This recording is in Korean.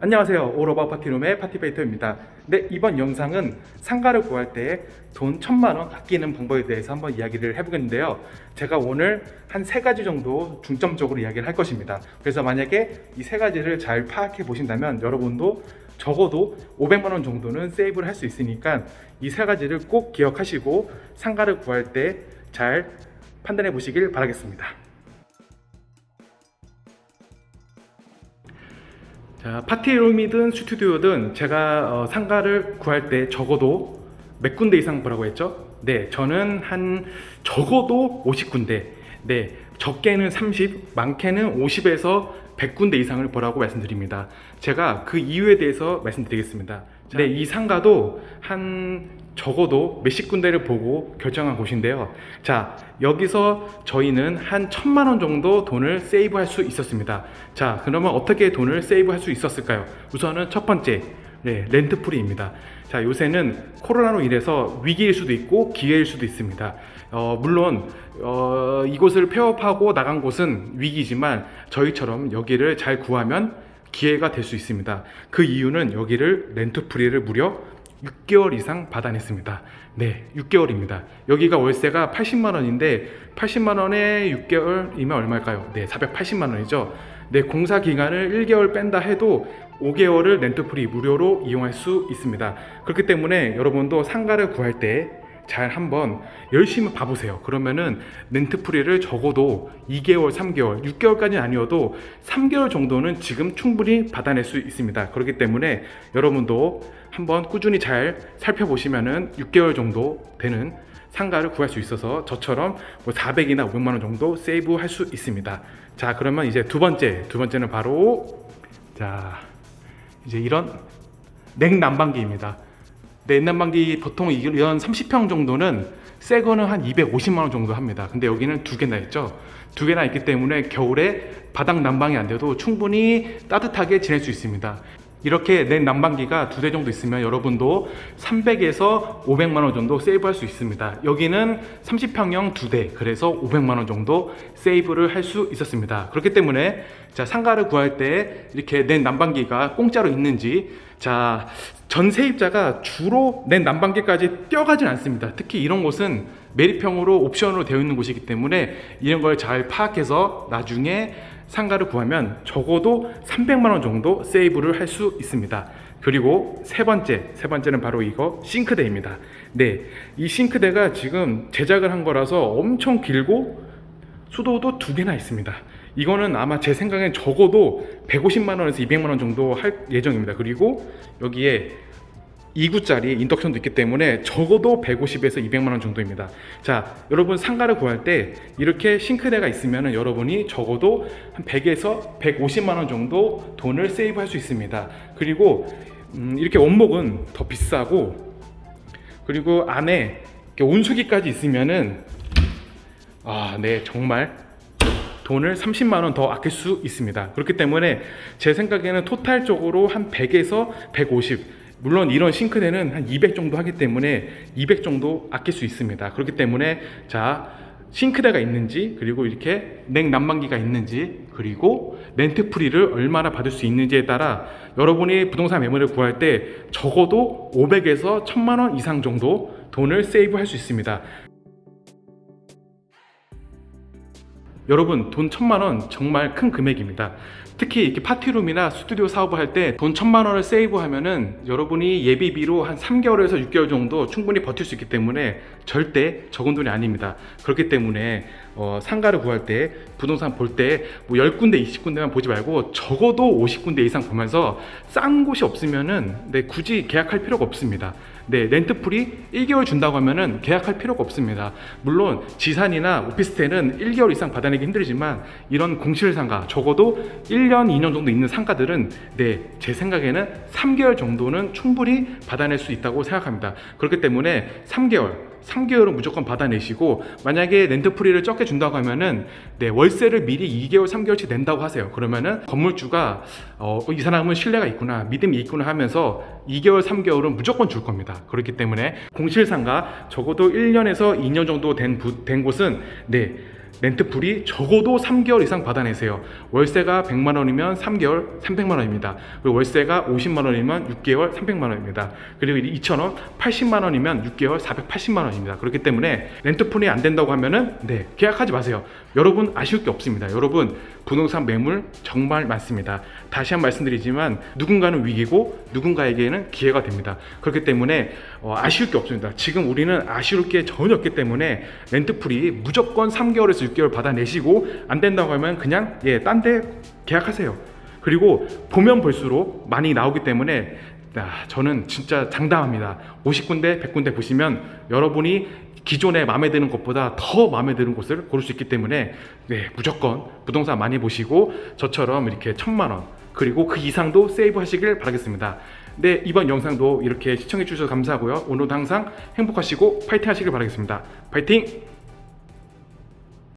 안녕하세요. 오로바 파티룸의 파티베이터입니다. 네, 이번 영상은 상가를 구할 때 돈 천만 원 아끼는 방법에 대해서 한번 이야기를 해보겠는데요. 제가 오늘 한 세 가지 정도 중점적으로 이야기를 할 것입니다. 그래서 만약에 이 세 가지를 잘 파악해 보신다면 여러분도 적어도 500만 원 정도는 세이브를 할 수 있으니까 이 세 가지를 꼭 기억하시고 상가를 구할 때 잘 판단해 보시길 바라겠습니다. 자, 파티룸이든 스튜디오든 제가 어, 상가를 구할 때 적어도 몇 군데 이상 보라고 했죠? 네, 저는 한 적어도 50군데, 네, 적게는 30, 많게는 50에서 100군데 이상을 보라고 말씀드립니다. 제가 그 이유에 대해서 말씀드리겠습니다. 네, 이 상가도 한 적어도 몇십 군데를 보고 결정한 곳인데요. 자, 여기서 저희는 한 천만 원 정도 돈을 세이브할 수 있었습니다. 자, 그러면 어떻게 돈을 세이브할 수 있었을까요? 우선은 첫 번째, 네, 렌트프리입니다. 자, 요새는 코로나로 인해서 위기일 수도 있고 기회일 수도 있습니다. 어, 물론 어, 이곳을 폐업하고 나간 곳은 위기지만 저희처럼 여기를 잘 구하면 기회가 될 수 있습니다. 그 이유는 여기를 렌트프리를 무려 6개월 이상 받아냈습니다. 네, 6개월입니다. 여기가 월세가 80만 원인데 80만 원에 6개월이면 얼마일까요? 네, 480만 원이죠. 네, 공사 기간을 1개월 뺀다 해도 5개월을 렌트프리 무료로 이용할 수 있습니다. 그렇기 때문에 여러분도 상가를 구할 때 잘 한번 열심히 봐보세요. 그러면은 렌트프리를 적어도 2개월, 3개월, 6개월까지는 아니어도 3개월 정도는 지금 충분히 받아낼 수 있습니다. 그렇기 때문에 여러분도 한번 꾸준히 잘 살펴보시면은 6개월 정도 되는 상가를 구할 수 있어서 저처럼 뭐 400이나 500만 원 정도 세이브 할 수 있습니다. 자, 그러면 이제 두 번째, 두 번째는 바로 자, 이제 이런 냉난방기입니다. 냉난방기 보통 이런 30평 정도는 새 거는 한 250만 원 정도 합니다. 근데 여기는 두 개나 있죠. 두 개나 있기 때문에 겨울에 바닥 난방이 안 돼도 충분히 따뜻하게 지낼 수 있습니다. 이렇게 내 난방기가 두 대 정도 있으면 여러분도 300에서 500만 원 정도 세이브할 수 있습니다. 여기는 30평형 두 대, 그래서 500만 원 정도 세이브를 할 수 있었습니다. 그렇기 때문에 자 상가를 구할 때 이렇게 내 난방기가 공짜로 있는지 자 전세입자가 주로 내 난방기까지 뛰어가진 않습니다. 특히 이런 곳은 매립형으로 옵션으로 되어 있는 곳이기 때문에 이런 걸 잘 파악해서 나중에 상가를 구하면 적어도 300만 원 정도 세이브를 할 수 있습니다. 그리고 세 번째, 세 번째는 바로 이거 싱크대입니다. 네, 이 싱크대가 지금 제작을 한 거라서 엄청 길고 수도도 두 개나 있습니다. 이거는 아마 제 생각엔 적어도 150만 원에서 200만 원 정도 할 예정입니다. 그리고 여기에 2구짜리 인덕션도 있기 때문에 적어도 150에서 200만 원 정도입니다. 자, 여러분 상가를 구할 때 이렇게 싱크대가 있으면 여러분이 적어도 한 100에서 150만 원 정도 돈을 세이브할 수 있습니다. 그리고 음, 이렇게 원목은 더 비싸고 그리고 안에 온수기까지 있으면은 아, 네, 정말 돈을 30만 원 더 아낄 수 있습니다. 그렇기 때문에 제 생각에는 토탈적으로 한 100에서 150 물론 이런 싱크대는 한 200 정도 하기 때문에 200 정도 아낄 수 있습니다. 그렇기 때문에 자 싱크대가 있는지 그리고 이렇게 냉난방기가 있는지 그리고 렌트프리를 얼마나 받을 수 있는지에 따라 여러분이 부동산 매물을 구할 때 적어도 500에서 1000만 원 이상 정도 돈을 세이브할 수 있습니다. 여러분 돈 천만 원 정말 큰 금액입니다. 특히 이렇게 파티룸이나 스튜디오 사업을 할 때 돈 천만 원을 세이브하면은 여러분이 예비비로 한 3개월에서 6개월 정도 충분히 버틸 수 있기 때문에 절대 적은 돈이 아닙니다. 그렇기 때문에 어, 상가를 구할 때 부동산 볼 때 뭐 10군데, 20군데만 보지 말고 적어도 50군데 이상 보면서 싼 곳이 없으면은 네, 굳이 계약할 필요가 없습니다. 네, 렌트풀이 1개월 준다고 하면은 계약할 필요가 없습니다. 물론 지산이나 오피스텔은 1개월 이상 받아내기 힘들지만 이런 공실 상가 적어도 1 년, 2년 정도 있는 상가들은 네, 제 생각에는 3개월 정도는 충분히 받아낼 수 있다고 생각합니다. 그렇기 때문에 3개월 3개월은 무조건 받아내시고 만약에 렌트 프리를 적게 준다고 하면은 네, 월세를 미리 2개월, 3개월치 낸다고 하세요. 그러면은 건물주가 어, 이 사람은 신뢰가 있구나, 믿음이 있구나 하면서 2개월, 3개월은 무조건 줄 겁니다. 그렇기 때문에 공실상가 적어도 1년에서 2년 정도 된, 부- 된 곳은 네, 렌트풀이 적어도 3개월 이상 받아내세요. 월세가 100만 원이면 3개월 300만 원입니다. 그리고 월세가 50만 원이면 6개월 300만 원입니다. 그리고 2,000원 80만 원이면 6개월 480만 원입니다. 그렇기 때문에 렌트풀이 안 된다고 하면은 네 계약하지 마세요. 여러분 아쉬울 게 없습니다. 여러분 부동산 매물 정말 많습니다. 다시 한번 말씀드리지만 누군가는 위기고 누군가에게는 기회가 됩니다. 그렇기 때문에 어, 아쉬울 게 없습니다. 지금 우리는 아쉬울 게 전혀 없기 때문에 렌트풀이 무조건 3개월에서 6개월 받아내시고 안 된다고 하면 그냥 예, 딴 데 계약하세요. 그리고 보면 볼수록 많이 나오기 때문에 아, 저는 진짜 장담합니다. 50군데, 100군데 보시면 여러분이 기존에 마음에 드는 곳보다 더 마음에 드는 곳을 고를 수 있기 때문에 네, 무조건 부동산 많이 보시고 저처럼 이렇게 천만 원 그리고 그 이상도 세이브 하시길 바라겠습니다. 네, 이번 영상도 이렇게 시청해 주셔서 감사하고요. 오늘도 항상 행복하시고 파이팅 하시길 바라겠습니다. 파이팅!